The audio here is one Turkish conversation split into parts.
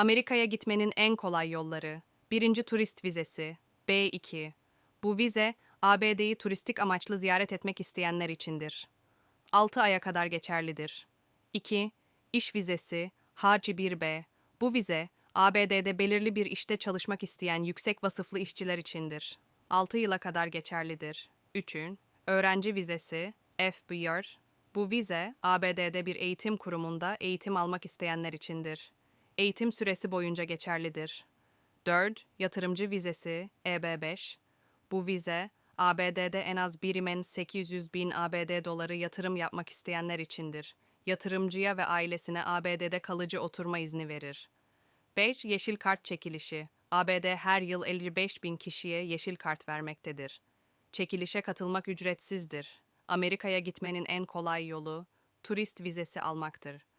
Amerika'ya gitmenin en kolay yolları. Birinci turist vizesi. B2. Bu vize, ABD'yi turistik amaçlı ziyaret etmek isteyenler içindir. 6 aya kadar geçerlidir. 2. İş vizesi. H1B. Bu vize, ABD'de belirli bir işte çalışmak isteyen yüksek vasıflı işçiler içindir. 6 yıla kadar geçerlidir. 3. Öğrenci vizesi. F1. Bu vize, ABD'de bir eğitim kurumunda eğitim almak isteyenler içindir. Eğitim süresi boyunca geçerlidir. 4. Yatırımcı vizesi EB5. Bu vize, ABD'de en az birimen 800 bin ABD doları yatırım yapmak isteyenler içindir. Yatırımcıya ve ailesine ABD'de kalıcı oturma izni verir. 5. Yeşil kart çekilişi. ABD her yıl 55 bin kişiye yeşil kart vermektedir. Çekilişe katılmak ücretsizdir. Amerika'ya gitmenin en kolay yolu turist vizesi almaktır.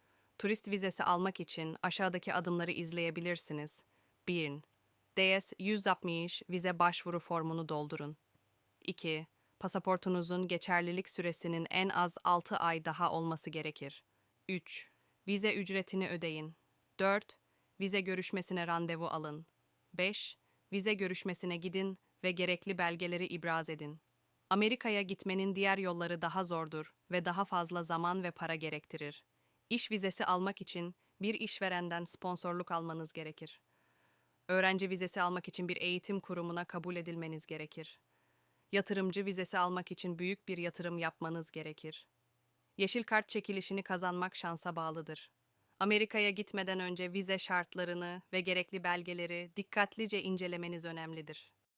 Turist vizesi almak için aşağıdaki adımları izleyebilirsiniz. 1. DS 160 vize başvuru formunu doldurun. 2. Pasaportunuzun geçerlilik süresinin en az 6 ay daha olması gerekir. 3. Vize ücretini ödeyin. 4. Vize görüşmesine randevu alın. 5. Vize görüşmesine gidin ve gerekli belgeleri ibraz edin. Amerika'ya gitmenin diğer yolları daha zordur ve daha fazla zaman ve para gerektirir. İş vizesi almak için bir işverenden sponsorluk almanız gerekir. Öğrenci vizesi almak için bir eğitim kurumuna kabul edilmeniz gerekir. Yatırımcı vizesi almak için büyük bir yatırım yapmanız gerekir. Yeşil kart çekilişini kazanmak şansa bağlıdır. Amerika'ya gitmeden önce vize şartlarını ve gerekli belgeleri dikkatlice incelemeniz önemlidir.